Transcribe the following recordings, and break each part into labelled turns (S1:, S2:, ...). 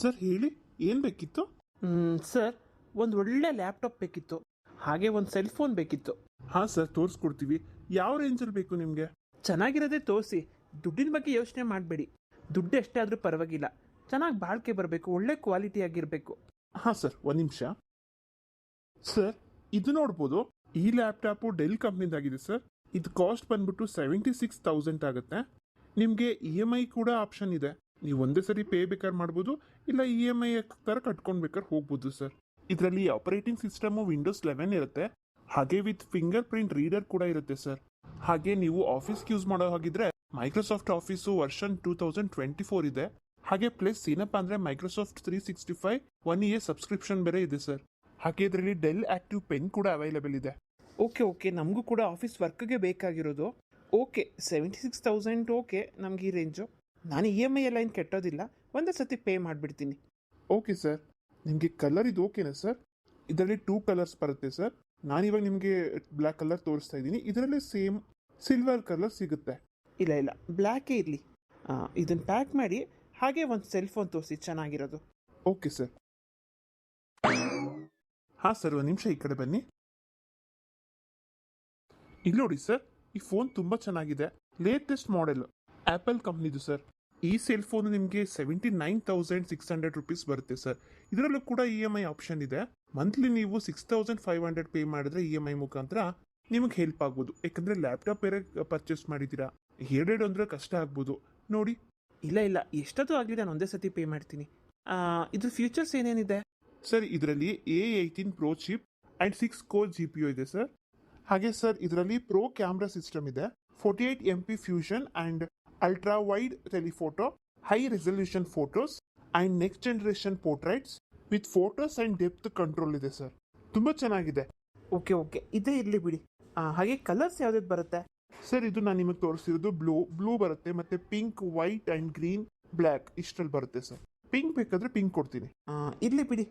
S1: Sir ಹೇಳಿ ಏನು ಬೇಕಿತ್ತು?
S2: ಸರ್ ಒಂದು ಒಳ್ಳೆ ಲ್ಯಾಪ್ಟಾಪ್ ಬೇಕಿತ್ತು. ಹಾಗೆ ಒಂದು ಸೆಲ್ ಫೋನ್ ಬೇಕಿತ್ತು.
S1: ಹಾಂ ಸರ್ ತೋರಿಸ್ಕೊಡ್ತೀವಿ. ಯಾವ ರೇಂಜಲ್ಲಿ ಬೇಕು ನಿಮಗೆ?
S2: ಚೆನ್ನಾಗಿರೋದೇ ತೋರಿಸಿ. ದುಡ್ಡಿನ ಬಗ್ಗೆ ಯೋಚನೆ ಮಾಡಬೇಡಿ. ದುಡ್ಡು ಎಷ್ಟೇ ಆದರೂ ಪರವಾಗಿಲ್ಲ. ಚೆನ್ನಾಗಿ ಬಾಳ್ಕೆ ಬರಬೇಕು ಒಳ್ಳೆ ಕ್ವಾಲಿಟಿ ಆಗಿರಬೇಕು.
S1: ಹಾಂ ಸರ್ ಒಂದು ನಿಮಿಷ. ಸರ್ ಇದು ನೋಡ್ಬೋದು. ಈ ಲ್ಯಾಪ್ಟಾಪು ಡೆಲ್ ಕಂಪ್ನಿದಾಗಿದೆ ಸರ್. ಇದು ಕಾಸ್ಟ್ ಬಂದ್ಬಿಟ್ಟು ಸೆವೆಂಟಿ ಸಿಕ್ಸ್ ತೌಸಂಡ್ ಆಗುತ್ತೆ. ನಿಮಗೆ ಇ ಎಂ ಐ ಕೂಡ ಆಪ್ಷನ್ ಇದೆ. ನೀವು ಒಂದೇ ಸರಿ ಪೇ ಬೇಕಾದ್ರೆ ಮಾಡ್ಬೋದು ಇಲ್ಲ ಇ ಎಂ ಐ ಥರ ಕಟ್ಕೊಂಡು ಬೇಕಾದ್ರೆ ಹೋಗ್ಬೋದು ಸರ್ ಇದರಲ್ಲಿ ಆಪರೇಟಿಂಗ್ ಸಿಸ್ಟಮು ವಿಂಡೋಸ್ ಲೆವೆನ್ ಇರುತ್ತೆ. ಹಾಗೆ ವಿತ್ ಫಿಂಗರ್ ಪ್ರಿಂಟ್ ರೀಡರ್ ಕೂಡ ಇರುತ್ತೆ ಸರ್ ಹಾಗೆ ನೀವು ಆಫೀಸ್ಗೆ ಯೂಸ್ ಮಾಡೋ ಹಾಗಿದ್ರೆ Microsoft office version two thousand twenty four ಇದೆ. ಹಾಗೆ ಪ್ಲಸ್ ಏನಪ್ಪ ಅಂದ್ರೆ Microsoft three sixty five one year subscription ಬೇರೆ ಇದೆ ಸರ್ ಹಾಗೆ ಇದರಲ್ಲಿ ಡೆಲ್ ಆ್ಯಕ್ಟಿವ್ ಪೆನ್ ಕೂಡ ಅವೈಲೇಬಲ್ ಇದೆ.
S2: ಓಕೆ ಓಕೆ ನಮಗೂ ಕೂಡ ಆಫೀಸ್ ವರ್ಕ್ಗೆ ಬೇಕಾಗಿರೋದು. Okay seventy six thousand okay ನಮ್ಗೆ ಈ ರೇಂಜು ನಾನು ಇ ಎಂ ಐ ಎಲ್ಲ ಏನು ಕೆಟ್ಟೋದಿಲ್ಲ. ಒಂದೇ ಸತಿ ಪೇ ಮಾಡಿಬಿಡ್ತೀನಿ.
S1: ಓಕೆ ಸರ್ ನಿಮಗೆ ಕಲರ್ ಇದು ಓಕೆನಾ ಸರ್ ಇದರಲ್ಲಿ ಟೂ ಕಲರ್ಸ್ ಬರುತ್ತೆ ಸರ್ ನಾನಿವಾಗ ನಿಮಗೆ ಬ್ಲ್ಯಾಕ್ ಕಲರ್ ತೋರಿಸ್ತಾ ಇದ್ದೀನಿ. ಇದರಲ್ಲಿ ಸೇಮ್ ಸಿಲ್ವರ್ ಕಲರ್ ಸಿಗುತ್ತೆ.
S2: ಇಲ್ಲ ಇಲ್ಲ. ಬ್ಲ್ಯಾಕೇ ಇರಲಿ. ಇದನ್ನು ಪ್ಯಾಕ್ ಮಾಡಿ ಹಾಗೆ ಒಂದು ಸೆಲ್ ಫೋನ್ ತೋರಿಸಿ ಚೆನ್ನಾಗಿರೋದು.
S1: ಓಕೆ ಸರ್ ಹಾಂ ಸರ್ ಒಂದು ನಿಮಿಷ ಈ ಕಡೆ ಬನ್ನಿ. ಇಲ್ಲಿ ನೋಡಿ ಸರ್ ಈ ಫೋನ್ ತುಂಬ ಚೆನ್ನಾಗಿದೆ. ಲೇಟೆಸ್ಟ್ ಮಾಡೆಲ್ ಆ್ಯಪಲ್ ಕಂಪ್ನಿದು ಸರ್ ಈ ಸೆಲ್ ಫೋನ್ ನಿಮಗೆ seventy nine thousand six hundred rupees ಬರುತ್ತೆ ಸರ್ ಇದರಲ್ಲೂ ಕೂಡ ಇ ಎಂ ಐ ಆಪ್ಷನ್ ಇದೆ. ಮಂತ್ಲಿ ನೀವು six thousand five hundred pay ಮಾಡಿದ್ರೆ ಇ ಎಂ ಐ ಮುಖಾಂತರ ನಿಮಗೆ ಹೆಲ್ಪ್ ಆಗ್ಬೋದು. ಯಾಕಂದರೆ ಲ್ಯಾಪ್ಟಾಪ್ ಬೇರೆ ಪರ್ಚೇಸ್ ಮಾಡಿದ್ದೀರಾ, ಎರಡೆರಡು ಅಂದರೆ ಕಷ್ಟ ಆಗ್ಬೋದು. ನೋಡಿ.
S2: ಇಲ್ಲ ಇಲ್ಲ. ಎಷ್ಟೊತ್ತು ಆಗಲಿ ನಾನು ಒಂದೇ ಸತಿ ಪೇ ಮಾಡ್ತೀನಿ. ಇದ್ರ ಇದು ಫ್ಯೂಚರ್ಸ್ ಏನೇನಿದೆ?
S1: ಸರ್ ಇದರಲ್ಲಿ A eighteen pro chip and six core G P U ಇದೆ ಸರ್ ಹಾಗೆ ಸರ್ ಇದರಲ್ಲಿ ಪ್ರೋ ಕ್ಯಾಮ್ರಾ ಸಿಸ್ಟಮ್ ಇದೆ. Forty eight M P fusion and ultra wide telephoto, high resolution photos and next generation portraits with photos and depth control ಇದೆ sir ತುಂಬ ಚೆನ್ನಾಗಿದೆ.
S2: Okay okay ಇದೇ ಇರಲಿ ಬಿಡಿ. ಹಾಗೆ ಕಲರ್ಸ್ ಯಾವ್ದು ಬರುತ್ತೆ?
S1: ಸರ್ ಇದು ನಾನು ನಿಮಗೆ ತೋರಿಸಿರೋದು ಬ್ಲೂ ಬ್ಲೂ ಬರುತ್ತೆ ಮತ್ತೆ pink white and green black ಇಷ್ಟರಲ್ಲಿ ಬರುತ್ತೆ ಸರ್ ಪಿಂಕ್ ಬೇಕಾದ್ರೆ ಪಿಂಕ್ ಕೊಡ್ತೀನಿ.
S2: ಇರಲಿ ಬಿಡಿ.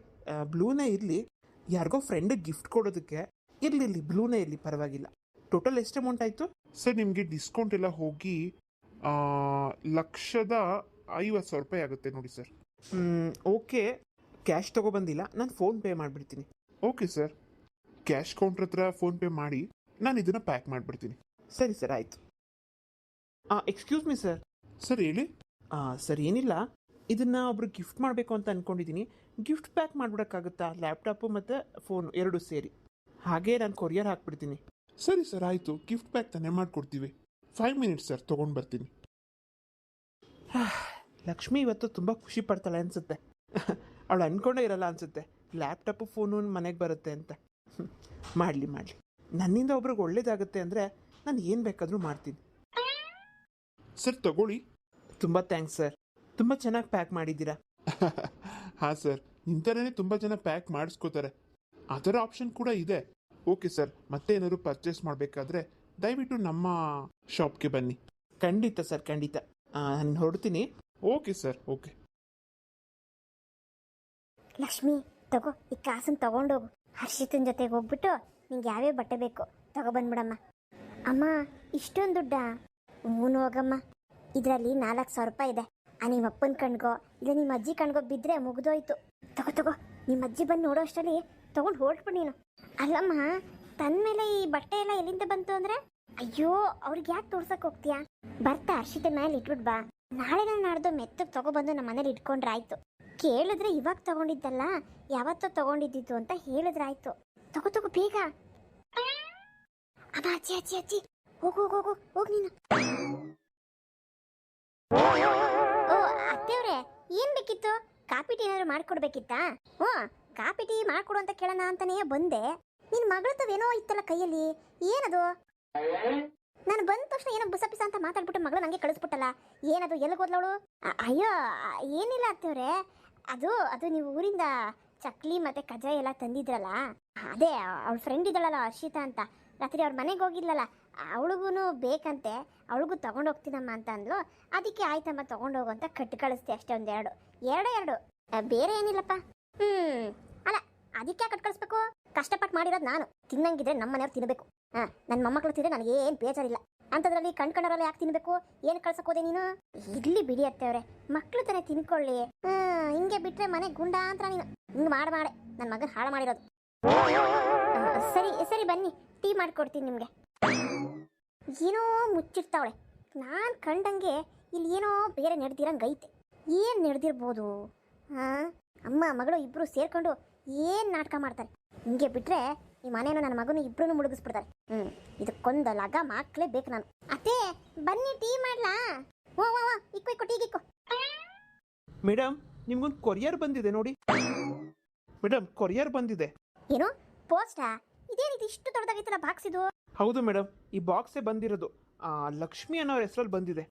S2: ಬ್ಲೂನೇ ಇರಲಿ. ಯಾರಿಗೋ ಫ್ರೆಂಡಿಗೆ ಗಿಫ್ಟ್ ಕೊಡೋದಕ್ಕೆ ಇರಲಿ ಇರಲಿ. ಬ್ಲೂನೇ ಇರಲಿ ಪರವಾಗಿಲ್ಲ. ಟೋಟಲ್ ಎಷ್ಟು ಅಮೌಂಟ್ ಆಯಿತು?
S1: ಸರ್ ನಿಮಗೆ ಡಿಸ್ಕೌಂಟ್ ಎಲ್ಲ ಹೋಗಿ ಲಕ್ಷದ ಐವತ್ತು ಸಾವಿರ ರೂಪಾಯಿ ಆಗುತ್ತೆ ನೋಡಿ ಸರ್.
S2: ಓಕೆ. ಕ್ಯಾಶ್ ತಗೋ ಬಂದಿಲ್ಲ. ನಾನು ಫೋನ್ ಪೇ ಮಾಡಿಬಿಡ್ತೀನಿ.
S1: Okay sir. ಕ್ಯಾಶ್ ಕೌಂಟ್ರ್ ಹತ್ರ ಫೋನ್ಪೇ ಮಾಡಿ ನಾನು ಇದನ್ನು ಪ್ಯಾಕ್ ಮಾಡಿಬಿಡ್ತೀನಿ.
S2: ಸರಿ ಸರ್ ಆಯಿತು. ಎಕ್ಸ್ಕ್ಯೂಸ್ ಮೀ ಸರ್
S1: ಸರ್ ಹೇಳಿ?
S2: ಸರ್ ಏನಿಲ್ಲ. ಇದನ್ನ ಒಬ್ರು ಗಿಫ್ಟ್ ಮಾಡಬೇಕು ಅಂತ ಅನ್ಕೊಂಡಿದ್ದೀನಿ ಗಿಫ್ಟ್ ಪ್ಯಾಕ್ ಮಾಡ್ಬಿಡಕ್ಕಾಗುತ್ತಾ? ಲ್ಯಾಪ್ಟಾಪು ಮತ್ತು ಫೋನು ಎರಡು ಸೇರಿ. ಹಾಗೆ ನಾನು ಕೊರಿಯರ್ ಹಾಕ್ಬಿಡ್ತೀನಿ.
S1: ಸರಿ ಸರ್ ಆಯಿತು. ಗಿಫ್ಟ್ ಪ್ಯಾಕ್ ತಾನೇ ಮಾಡಿಕೊಡ್ತೀವಿ. ಫೈವ್ ಮಿನಿಟ್ಸ್ ಸರ್ ತೊಗೊಂಡು ಬರ್ತೀನಿ.
S2: ಲಕ್ಷ್ಮಿ ಇವತ್ತು ತುಂಬ ಖುಷಿ ಪಡ್ತಾಳೆ ಅನಿಸುತ್ತೆ. ಅವಳು ಅನ್ಕೊಂಡೇ ಇರಲ್ಲ ಅನಿಸುತ್ತೆ. ಲ್ಯಾಪ್ಟಾಪು ಫೋನು ಮನೆಗೆ ಬರುತ್ತೆ ಅಂತ. ಮಾಡಲಿ ಮಾಡಲಿ. ನನ್ನಿಂದ ಒಬ್ರಿಗೆ ಒಳ್ಳೇದಾಗುತ್ತೆ ಅಂದರೆ ನಾನು ಏನು ಬೇಕಾದರೂ ಮಾಡ್ತೀನಿ.
S1: ಸರ್ ತಗೊಳ್ಳಿ.
S2: ತುಂಬ ಥ್ಯಾಂಕ್ಸ್ ಸರ್. ತುಂಬ ಚೆನ್ನಾಗಿ ಪ್ಯಾಕ್ ಮಾಡಿದ್ದೀರಾ.
S1: ಹಾಂ ಸರ್. ನಿಂತರೇ ತುಂಬ ಜನ ಪ್ಯಾಕ್ ಮಾಡಿಸ್ಕೋತಾರೆ. ಅದರ ಥರ ಆಪ್ಷನ್ ಕೂಡ ಇದೆ. Okay sir. ಮತ್ತೆ ಏನಾದ್ರು ಪರ್ಚೇಸ್ ಮಾಡಬೇಕಾದ್ರೆ ದಯವಿಟ್ಟು ನಮ್ಮ ಶಾಪ್ಗೆ ಬನ್ನಿ.
S2: ಖಂಡಿತ ಸರ್ ಖಂಡಿತ. ನಾನು ಹೊರಡ್ತೀನಿ.
S1: Okay sir okay.
S3: ಲಕ್ಷ್ಮಿ ತಗೋ ಈ ಕಾಸನ್ನು ತಗೊಂಡೋಗು. ಹರ್ಷಿತನ ಜೊತೆಗೆ ಹೋಗ್ಬಿಟ್ಟು ನಿಂಗೆ ಯಾವ್ಯಾವ ಬಟ್ಟೆ ಬೇಕು ತಗೊಬಂದ್ಬಿಡಮ್ಮ ಅಮ್ಮ ಇಷ್ಟೊಂದು ದುಡ್ಡ? ಮೂನು ಹೋಗಮ್ಮ. ಇದರಲ್ಲಿ ನಾಲ್ಕು ಸಾವಿರ ರೂಪಾಯಿ ಇದೆ. ಆ ನಿಮ್ಮ ಅಪ್ಪನ ಕಣ್ಗೋ ಇಲ್ಲ ನಿಮ್ಮ ಅಜ್ಜಿ ಕಣ್ಗೋ ಬಿದ್ದರೆ ಮುಗಿದೋಯ್ತು. ತಗೋ ತಗೋ ನಿಮ್ಮ ಅಜ್ಜಿ ಬಂದು ನೋಡೋ ಅಷ್ಟರಲ್ಲಿ ತೊಗೊಂಡು ಹೊರಟ್ಬಿಡು ನೀನು. ಅಲ್ಲಮ್ಮ ತನ್ಮೇಲೆ ಈ ಬಟ್ಟೆ ಎಲ್ಲ ಎಲ್ಲಿಂದ ಬಂತು ಅಂದ್ರೆ? ಅಯ್ಯೋ, ಅವ್ರಿಗೆ ಯಾಕೆ ತೋರ್ಸಕ್ ಹೋಗ್ತೀಯಾ? ಬರ್ತಾ ಹರ್ಷಿತ ಮೇಲೆ ಇಟ್ಬಿಟ್ ಬಾ. ನಾಳೆ ನಾನು ನಾಡ್ದು ಮೆತ್ತಗ್ ತಗೊಬಂದು ನಮ್ಮ ಮನೇಲಿ ಇಟ್ಕೊಂಡ್ರಾಯ್ತು. ಕೇಳಿದ್ರೆ ಇವಾಗ ತಗೊಂಡಿದ್ದಲ್ಲ, ಯಾವತ್ತೋ ತಗೊಂಡಿದ್ದಿದ್ದು ಅಂತ ಹೇಳಿದ್ರಾಯ್ತು. ತಗೋ ತಗೋ, ಬೇಗ. ಅಮ್ಮ ಅಜ್ಜಿ ಅಜ್ಜಿ ಅಜ್ಜಿ. ಹೋಗು ಹೋಗು ಹೋಗು ನೀನು. ಓ ಏನ್ ಬೇಕಿತ್ತು? ಕಾಪಿ ಟೀ ಏನಾದ್ರು ಮಾಡ್ಕೊಡ್ಬೇಕಿತ್ತಾ? ಹ್ಞೂ ಕಾಪಿ ಟೀ ಮಾಡ್ಕೊಡು ಅಂತ ಕೇಳೋಣ ಅಂತಾನೆ ಬಂದೆ. ನಿನ್ ಮಗಳತ್ತವೇನೋ ಇತ್ತಲ್ಲ ಕೈಯಲ್ಲಿ? ಏನದು? ನಾನು ಬಂದ ತಕ್ಷಣ ಏನೋ ಬುಸ ಪಿಸ ಅಂತ ಮಾತಾಡ್ಬಿಟ್ಟು ಮಗಳು ನಂಗೆ ಕಳಿಸ್ಬಿಟ್ಟಲ್ಲ. ಏನದು, ಎಲ್ಲಿಗೆ ಹೋದ್ಲವಳು ಅಯ್ಯೋ, ಏನಿಲ್ಲ ಅತ್ತವ್ರೆ ಅದು ಅದು ನೀವು ಊರಿಂದ ಚಕ್ಲಿ ಮತ್ತೆ ಕಜ್ಜಾಯ ಎಲ್ಲ ತಂದಿದ್ರಲ್ಲ? ಅದೇ, ಅವಳ ಫ್ರೆಂಡ್ ಇದ್ದಾಳಲ್ಲ ಹರ್ಷಿತಾ ಅಂತ. ರಾತ್ರಿ ಅವ್ರ ಮನೆಗೆ ಹೋಗಿದ್ಲಲ್ಲ ಅವಳಿಗೂ ಬೇಕಂತೆ. ಅವಳಿಗೂ ತಗೊಂಡೋಗ್ತೀನಮ್ಮ ಅಂತ ಅಂದ್ಲು. ಅದಕ್ಕೆ ಆಯ್ತಮ್ಮ ತಗೊಂಡೋಗು ಅಂತ ಕಟ್ಟು ಕಳಿಸ್ತೆ ಅಷ್ಟೇ ಒಂದೆರಡು. ಎರಡು ಎರಡು. ಬೇರೆ ಏನಿಲ್ಲಪ್ಪ. ಹ್ಮ್. ಅಲ್ಲ, ಅದಕ್ಕೆ ಕಟ್ ಕಳಿಸ್ಬೇಕು? ಕಷ್ಟಪಟ್ಟು ಮಾಡಿರೋದು ನಾನು. ತಿನ್ನಂಗಿದ್ರೆ ನಮ್ಮ ಮನೆಯವ್ರು ತಿನ್ನಬೇಕು ಹಾ ನನ್ನ ಮೊಮ್ಮಕ್ಳು ತಿಂದ್ರೆ ನನಗೆ ಏನು ಬೇಜಾರಿಲ್ಲ. ಅಂಥದ್ರಲ್ಲಿ ಕಣ್ ಯಾಕೆ ತಿನ್ಬೇಕು? ಏನು ಕಳ್ಸಕೋದೆ ನೀನು? ಇಡ್ಲಿ ಬಿಡಿ ಅತ್ತೇವ್ರೆ ಮಕ್ಳು ತಾನೇ ತಿನ್ಕೊಳ್ಳಿ. ಹಿಂಗೆ ಬಿಟ್ರೆ ಮನೆ ಗುಂಡ ಅಂತ ನೀನು. ಹಿಂಗೆ ಮಾಡಿ ಮಾಡೆ ನನ್ನ ಮಗನ ಹಾಳು ಮಾಡಿರೋದು. ಸರಿ ಸರಿ ಬನ್ನಿ, ಟೀ ಮಾಡ್ಕೊಡ್ತೀನಿ ನಿಮಗೆ. ಏನೋ ಮುಚ್ಚಿರ್ತಾವಳೆ ನಾನು ಕಂಡಂಗೆ ಇಲ್ಲಿ ಏನೋ ಬೇರೆ ನಡೆದಿರಂಗೈತೆ ಏನು ನಡೆದಿರ್ಬೋದು? ಹಾಂ, ಅಮ್ಮ, ಮಗಳು ಇಬ್ಬರು ಸೇರ್ಕೊಂಡು ಏನು ನಾಟಕ ಮಾಡ್ತಾರೆ? ಹಿಂಗೆ ಬಿಟ್ರೆ ಈ ಮನೇನು ನನ್ನ ಮಗನು ಇಬ್ರು ಮುಳುಗಿಸ್ಬಿಡ್ತಾರೆ. ಹ್ಞೂ ಇದಕ್ಕೊಂದು ಲಗ ಬೇಕು ನಾನು. ಅತ್ತೆ ಬನ್ನಿ ಟೀ ಮಾಡ್ಲಾ? ಓ ಓ ಓ ಇಕ್ಕು ಇಕ್ಕು ಟೀ ಇಕ್ಕು.
S2: ಮೇಡಮ್ ನಿಮ್ಗೊಂದು ಕೊರಿಯರ್ ಬಂದಿದೆ ನೋಡಿ. ಮೇಡಮ್ ಕೊರಿಯರ್ ಬಂದಿದೆ.
S3: ಏನು? ಪೋಸ್ಟಾ? ಇದೇನಿದು ಇಷ್ಟು ದೊಡ್ಡದಾಗೈತಲ್ಲ ಬಾಕ್ಸ್ ಇದು?
S2: ಹೌದು ಮೇಡಮ್ ಈ ಬಾಕ್ಸೇ ಬಂದಿರೋದು. ಆ, ಲಕ್ಷ್ಮಿ ಅನ್ನೋರ ಹೆಸರಲ್ಲಿ ಬಂದಿದೆ.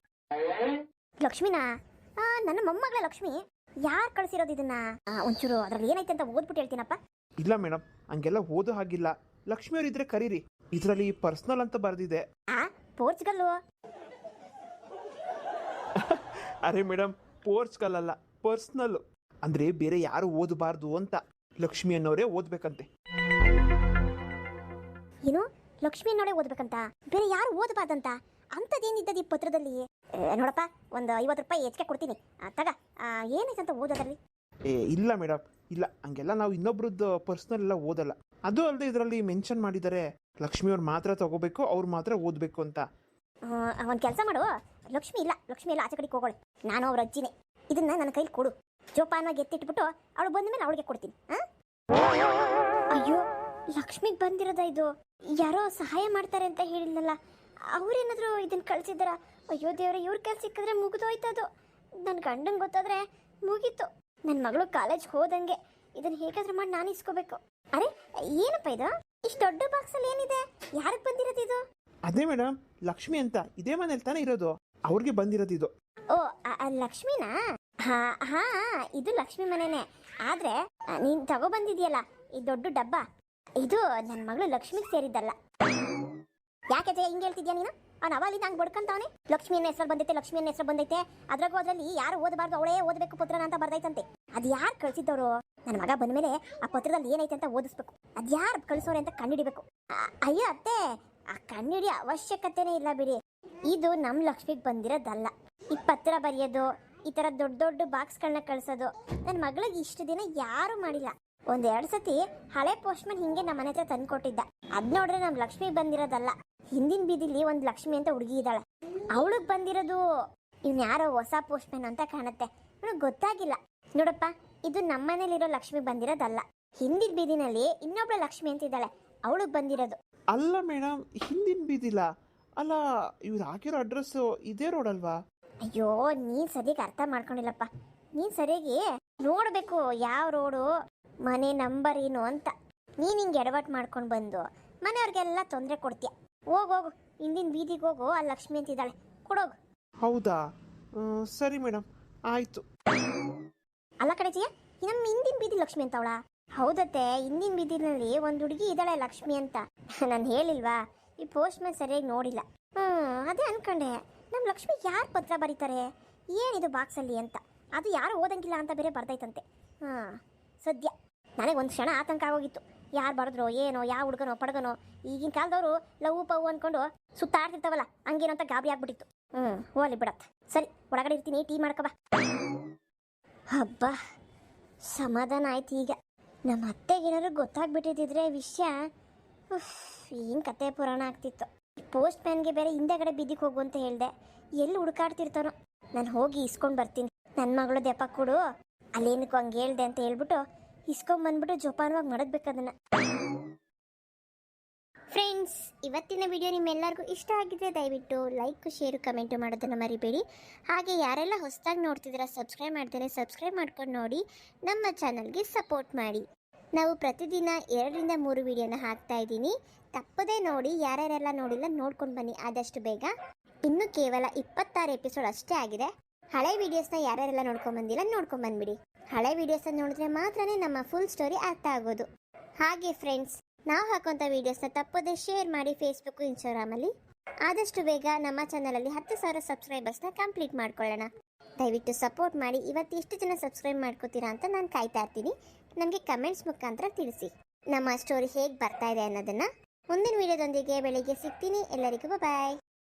S3: ಲಕ್ಷ್ಮಿನಾ? ಆ, ನನ್ನ ಮೊಮ್ಮಗಳ ಲಕ್ಷ್ಮಿ. ಯಾರು ಕಳಿಸಿರೋದು ಇದನ್ನ? ಆ, ಒಂಚೂರು ಅದ್ರಲ್ಲಿ ಏನೈತೆ ಅಂತ ಓದ್ಬಿಟ್ಟು ಹೇಳ್ತೀನಪ್ಪ.
S2: ಇಲ್ಲ ಮೇಡಮ್ ಹಂಗೆಲ್ಲ ಓದೋ ಹಾಗಿಲ್ಲ. ಲಕ್ಷ್ಮಿ ಅವರಿದ್ರೆ ಇದ್ರೆ ಕರೀರಿ. ಇದರಲ್ಲಿ ಪರ್ಸ್ನಲ್ ಅಂತ ಬರೆದಿದೆ. ಅರೆ ಮೇಡಮ್ ಪೋರ್ಚ್ಗಲ್ ಅಲ್ಲ ಪರ್ಸ್ನಲ್ ಅಂದ್ರೆ ಬೇರೆ ಯಾರು ಓದಬಾರ್ದು ಅಂತ. ಲಕ್ಷ್ಮಿ ಅನ್ನೋರೇ ಓದ್ಬೇಕಂತೆ.
S3: ಏನು? ಲಕ್ಷ್ಮಿ ಅನ್ನೋರೇ ಓದ್ಬೇಕಂತ? ಬೇರೆ ಯಾರು ಓದಬಾರ್ದಂತ? ಅಂತದೇನಿದ್ದದ ಈ ಪತ್ರದಲ್ಲಿ? ನೋಡಪ್ಪ ಒಂದು ಐವತ್ತು ರೂಪಾಯಿ ಹೆಚ್ಚಿಗೆ ಕೊಡ್ತೀನಿ. ತಗ. ಏನಿದೆ ಏನೈತೆ ಅಂತ ಓದೋದ್ರಲ್ಲಿ
S2: ಏ, ಇಲ್ಲ ಮೇಡಮ್. ಇಲ್ಲ, ಹಂಗೆಲ್ಲ ನಾವು ಇನ್ನೊಬ್ರದ್ದು ಪರ್ಸ್ನಲ್ ಎಲ್ಲ ಓದಲ್ಲ. ಅದು ಅಲ್ಲದೆ ಇದರಲ್ಲಿ ಮೆನ್ಷನ್ ಮಾಡಿದ್ದಾರೆ ಲಕ್ಷ್ಮಿ ಅವ್ರು ಮಾತ್ರ ತಗೋಬೇಕು, ಅವ್ರು ಮಾತ್ರ ಓದಬೇಕು ಅಂತ.
S3: ಒಂದು ಕೆಲಸ ಮಾಡು. ಲಕ್ಷ್ಮಿ ಇಲ್ಲ ಲಕ್ಷ್ಮಿ ಇಲ್ಲ ಆಚೆ ಕಡೆಗೆ ಹೋಗೋಳು. ನಾನು ಅವ್ರ ಅಜ್ಜಿನೇ. ಇದನ್ನ ನನ್ನ ಕೈಲಿ ಕೊಡು. ಜೋಪಾನವಾಗಿ ಎತ್ತಿಟ್ಬಿಟ್ಟು ಅವಳು ಬಂದ ಮೇಲೆ ಅವಳಿಗೆ ಕೊಡ್ತೀನಿ? ಅಯ್ಯೋ ಲಕ್ಷ್ಮಿಗೆ ಬಂದಿರೋದ ಇದು? ಯಾರೋ ಸಹಾಯ ಮಾಡ್ತಾರೆ ಅಂತ ಹೇಳಿದ್ನಲ್ಲ. ಅವ್ರೇನಾದ್ರು ಇದನ್ನ ಕಳ್ಸಿದಾರ ಅಯ್ಯೋ ದೇವ್ರೆ, ಇವ್ರ ಕೆಲ್ಸ ಸಿಕ್ಕಿದ್ರೆ ಮುಗಿದೋಯ್ತದು. ನನ್ನ ಗಂಡಂಗೆ ಗೊತ್ತಾದ್ರೆ ಮುಗೀತು. ನನ್ನ ಮಗಳು ಕಾಲೇಜ್ ಹೋದಂಗೆ ಇದನ್ನ ಹೇಗಾದ್ರೂ ಮಾಡಿ ನಾನು ಇಸ್ಕೋಬೇಕು. ಅರೆ ಏನಪ್ಪ ಇದು? ಇಷ್ಟು ದೊಡ್ಡ ಬಾಕ್ಸ್ ಅಲ್ಲಿ ಏನಿದೆ? ಯಾರಿಗೆ ಬಂದಿರೋದು ಇದು?
S2: ಅದೇ ಮೇಡಮ್ ಲಕ್ಷ್ಮಿ ಅಂತ. ಇದೇ ಮನೇಲಿ ತಾನೇ ಇರೋದು. ಅವ್ರಿಗೆ ಬಂದಿರೋದು ಇದು.
S3: ಓ ಲಕ್ಷ್ಮಿನಾ? ಹಾ ಹಾ ಇದು ಲಕ್ಷ್ಮಿ ಮನೆನೇ. ಆದ್ರೆ ನೀನ್ ತಗೋ ಬಂದಿದ್ಯಲ್ಲ ಈ ದೊಡ್ಡ ಡಬ್ಬ. ಇದು ನನ್ನ ಮಗಳು ಲಕ್ಷ್ಮಿಗೆ ಸೇರಿದ್ದಲ್ಲ. ಯಾಕೆ ಜಯ ಹಿಂಗೆ ಹೇಳ್ತಿದ್ಯಾ ನೀನು? ಅವ್ನು ಅವಾಲಿಂದ ನಂಗೆ ಬಡ್ಕಂತಾವನೆ? ಲಕ್ಷ್ಮಿಯನ್ನ ಹೆಸರು ಬಂದೈತೆ, ಲಕ್ಷ್ಮಿಯನ್ನ ಹೆಸರು ಬಂದೈತೆ. ಅದ್ರಾಗೂ ಅದ್ರಲ್ಲಿ ಯಾರು ಓದಬಾರ್ದು ಅವಳೇ ಓದಬೇಕು ಪುತ್ರನ ಅಂತ ಬರ್ದೈತಂತೆ. ಅದು ಯಾರು ಕಳ್ಸಿದ್ದವರು? ನನ್ನ ಮಗ ಬಂದ ಮೇಲೆ ಆ ಪತ್ರದಲ್ಲಿ ಏನೈತೆ ಅಂತ ಓದಿಸ್ಬೇಕು. ಅದು ಯಾರು ಕಳಿಸೋರೆ ಅಂತ ಕಂಡುಹಿಡಿಬೇಕು. ಅಯ್ಯೋ ಅತ್ತೆ, ಆ ಕಣ್ಣಿಡಿ ಅವಶ್ಯಕತೆನೇ ಇಲ್ಲ ಬಿಡಿ. ಇದು ನಮ್ಮ ಲಕ್ಷ್ಮಿಗೆ ಬಂದಿರೋದಲ್ಲ. ಈ ಪತ್ರ ಬರೆಯೋದು, ಈ ಥರ ದೊಡ್ಡ ದೊಡ್ಡ ಬಾಕ್ಸ್ಗಳನ್ನ ಕಳಿಸೋದು ನನ್ನ ಮಗಳಿಗೆ ಇಷ್ಟು ದಿನ ಯಾರು ಮಾಡಿಲ್ಲ. ಒಂದೆರಡು ಸತಿ ಹಳೆ ಪೋಸ್ಟ್ಮನ್ ಹಿಂಗೆ ನಮ್ಮ ಮನೆ ಹತ್ರ ತಂದ್ಕೊಟ್ಟಿದ್ದ. ಅದ್ ನೋಡ್ರೆ ನಮ್ಮ ಲಕ್ಷ್ಮಿ ಬಂದಿರೋದಲ್ಲ. ಹಿಂದಿನ ಬೀದಿಲಿ ಒಂದು ಲಕ್ಷ್ಮಿ ಅಂತ ಹುಡುಗಿ ಇದ್ದಾಳೆ. ಅವಳಿಗೆ ಬಂದಿರೋದು ಇವ್ನ ಯಾರೋ ಹೊಸ ಪೋಸ್ಟ್ಮನ್ ಅಂತ ಕಾಣುತ್ತೆ. ನನಗೆ ಗೊತ್ತಾಗಿಲ್ಲ. ನೋಡಪ್ಪ ಇದು ನಮ್ಮ ಮನೇಲಿರೋ ಲಕ್ಷ್ಮಿ ಬಂದಿರೋದಲ್ಲ. ಹಿಂದಿನ ಬೀದಿನಲ್ಲಿ ಇನ್ನೊಬ್ಳ ಲಕ್ಷ್ಮಿ ಅಂತ ಇದ್ದಾಳೆ. ಅವಳಿಗೆ ಬಂದಿರೋದು.
S2: ಅಲ್ಲ ಮೇಡಮ್ ಹಿಂದಿನ ಬೀದಿಲ್ಲ ಅಲ್ಲ ಇವ್ರು ಹಾಕಿರೋ ಅಡ್ರೆಸ್ ಇದೇ ರೋಡ್ ಅಲ್ವಾ
S3: ಅಯ್ಯೋ ನೀನ್ ಸರಿಯಾಗಿ ಅರ್ಥ ಮಾಡ್ಕೊಂಡಿಲ್ಲಪ್ಪ. ನೀನ್ ಸರಿಯಾಗಿ ನೋಡ್ಬೇಕು ಯಾವ ರೋಡು ಮನೆ ನಂಬರ್ ಏನು ಅಂತ. ನೀನ್ ಹಿಂಗೆ ಎಡವಟ್ ಮಾಡ್ಕೊಂಡು ಬಂದು ಮನೆಯವ್ರಿಗೆಲ್ಲ ತೊಂದರೆ ಕೊಡ್ತೀಯ? ಹೋಗೋಗು ಹಿಂದಿನ ಬೀದಿಗೆ ಹೋಗು. ಆ ಲಕ್ಷ್ಮಿ ಅಂತಿದ್ದಾಳೆ. ಕೊಡೋಗು.
S2: ಹೌದಾ? ಆ, ಸರಿ ಮೇಡಮ್ ಆಯಿತು.
S3: ಅಲ್ಲ ಕಡೆಜಿಯ ನಮ್ಮ ಹಿಂದಿನ ಬೀದಿ ಲಕ್ಷ್ಮಿ ಅಂತವಳ ಹೌದತ್ತೆ ಹಿಂದಿನ ಬೀದಿನಲ್ಲಿ ಒಂದು ಹುಡುಗಿ ಇದ್ದಾಳೆ ಲಕ್ಷ್ಮಿ ಅಂತ. ನಾನು ಹೇಳಿಲ್ವಾ? ಈ ಪೋಸ್ಟ್ ಮ್ಯಾನ್ ಸರಿಯಾಗಿ ನೋಡಿಲ್ಲ. ಹ್ಮ್ ಅದೇ ಅನ್ಕೊಂಡೆ. ನಮ್ಮ ಲಕ್ಷ್ಮಿ ಯಾರು ಪತ್ರ ಬರೀತಾರೆ? ಏನಿದು ಬಾಕ್ಸಲ್ಲಿ ಅಂತ. ಅದು ಯಾರು ಓದಂಗಿಲ್ಲ ಅಂತ ಬೇರೆ ಬರ್ದೈತಂತೆ. ಹಾಂ ಸದ್ಯ. ನನಗೆ ಒಂದು ಕ್ಷಣ ಆತಂಕ ಆಗೋಗಿತ್ತು. ಯಾರು ಬರೆದ್ರೋ ಏನೋ, ಯಾವ ಹುಡುಗನೋ, ಪಡಗನೋ, ಈಗಿನ ಕಾಲದವರು ಲವ್, ಪವ್ ಅಂದ್ಕೊಂಡು ಸುತ್ತಾಡ್ತಿರ್ತಾವಲ್ಲ ಹಂಗೇನೋ ಅಂತ ಗಾಬರಿ ಆಗ್ಬಿಟ್ಟಿತ್ತು. ಹ್ಞೂ ಹೋಲಿ ಬಿಡತ್ತೆ ಸರಿ, ಒಳಗಡೆ ಇರ್ತೀನಿ, ಟೀ ಮಾಡ್ಕೊ ಬಾ. ಹಬ್ಬ, ಸಮಾಧಾನ ಆಯ್ತು ಈಗ. ನಮ್ಮ ಅತ್ತೆಗೇನಾದ್ರು ಗೊತ್ತಾಗ್ಬಿಟ್ಟಿದ್ರೆ ವಿಷಯ ಏನು ಕತೆ ಪುರಾಣ ಆಗ್ತಿತ್ತು. ಪೋಸ್ಟ್ ಮ್ಯಾನ್ಗೆ ಬೇರೆ ಹಿಂದೆಗಡೆ ಬಿದ್ದಿಗೆ ಹೋಗು ಅಂತ ಹೇಳ್ದೆ. ಎಲ್ಲಿ ಹುಡುಕಾಡ್ತಿರ್ತಾನೋ? ನಾನು ಹೋಗಿ ಇಸ್ಕೊಂಡು ಬರ್ತೀನಿ. ನನ್ನ ಮಗಳು ದೆಪ್ಪ ಕೊಡು. ಅಲ್ಲೇನಕ್ಕೂ ಹಂಗೆ ಹೇಳ್ದೆ ಅಂತ ಹೇಳ್ಬಿಟ್ಟು ಇಸ್ಕೊಂಬಂದ್ಬಿಟ್ಟು ಜೋಪಾನವಾಗಿ ಮಡಗ್ಬೇಕು ಅದನ್ನು ಫ್ರೆಂಡ್ಸ್ ಇವತ್ತಿನ ವಿಡಿಯೋ ನಿಮ್ಮೆಲ್ಲರಿಗೂ ಇಷ್ಟ ಆಗಿದ್ರೆ ದಯವಿಟ್ಟು ಲೈಕ್ ಶೇರು ಕಮೆಂಟು ಮಾಡೋದನ್ನು ಮರಿಬೇಡಿ. ಹಾಗೆ ಯಾರೆಲ್ಲ ಹೊಸದಾಗಿ ನೋಡ್ತಿದ್ದೀರಾ ಸಬ್ಸ್ಕ್ರೈಬ್ ಮಾಡ್ತಾರೆ ಸಬ್ಸ್ಕ್ರೈಬ್ ಮಾಡ್ಕೊಂಡು ನೋಡಿ, ನಮ್ಮ ಚಾನಲ್ಗೆ ಸಪೋರ್ಟ್ ಮಾಡಿ. ನಾವು ಪ್ರತಿದಿನ ಎರಡರಿಂದ ಮೂರು ವಿಡಿಯೋನ ಹಾಕ್ತಾ ಇದ್ದೀನಿ. ತಪ್ಪದೇ ನೋಡಿ, ಯಾರ್ಯಾರೆಲ್ಲ ನೋಡಿಲ್ಲ, ನೋಡ್ಕೊಂಡು ಬನ್ನಿ ಆದಷ್ಟು ಬೇಗ. ಇನ್ನು ಕೇವಲ ಇಪ್ಪತ್ತಾರು ಎಪಿಸೋಡ್ ಅಷ್ಟೇ ಆಗಿದೆ. ಹಳೆ ವಿಡಿಯೋಸ್ನ ಯಾರ್ಯಾರೆಲ್ಲ ನೋಡ್ಕೊಂಡು ಬಂದಿಲ್ಲ, ನೋಡ್ಕೊಂಡು ಬಂದ್ಬಿಡಿ. ಹಳೆ ವಿಡಿಯೋಸ್ನ ನೋಡಿದ್ರೆ ಮಾತ್ರನೇ ನಮ್ಮ ಫುಲ್ ಸ್ಟೋರಿ ಅರ್ಥ ಆಗೋದು. ಹಾಗೆ ಫ್ರೆಂಡ್ಸ್ ನಾವು ಹಾಕುವಂಥ ವೀಡಿಯೋಸ್ನ ತಪ್ಪದೇ ಶೇರ್ ಮಾಡಿ ಫೇಸ್ಬುಕ್ ಇನ್ಸ್ಟಾಗ್ರಾಮಲ್ಲಿ ಆದಷ್ಟು ಬೇಗ ನಮ್ಮ ಚಾನಲಲ್ಲಿ ಹತ್ತು ಸಾವಿರ ಸಬ್ಸ್ಕ್ರೈಬರ್ಸ್ನ ಕಂಪ್ಲೀಟ್ ಮಾಡ್ಕೊಳ್ಳೋಣ. ದಯವಿಟ್ಟು ಸಪೋರ್ಟ್ ಮಾಡಿ ಇವತ್ತು ಎಷ್ಟು ಜನ ಸಬ್ಸ್ಕ್ರೈಬ್ ಮಾಡ್ಕೋತೀರಾ ಅಂತ ನಾನು ಕಾಯ್ತಾ ಇರ್ತೀನಿ. ನನಗೆ ಕಮೆಂಟ್ಸ್ ಮುಖಾಂತರ ತಿಳಿಸಿ. ನಮ್ಮ ಸ್ಟೋರಿ ಹೇಗೆ ಬರ್ತಾ ಇದೆ ಅನ್ನೋದನ್ನು ಮುಂದಿನ ವಿಡಿಯೋದೊಂದಿಗೆ ಬೆಳಿಗ್ಗೆ ಸಿಗ್ತೀನಿ. ಎಲ್ಲರಿಗೂ ಬಾಯ್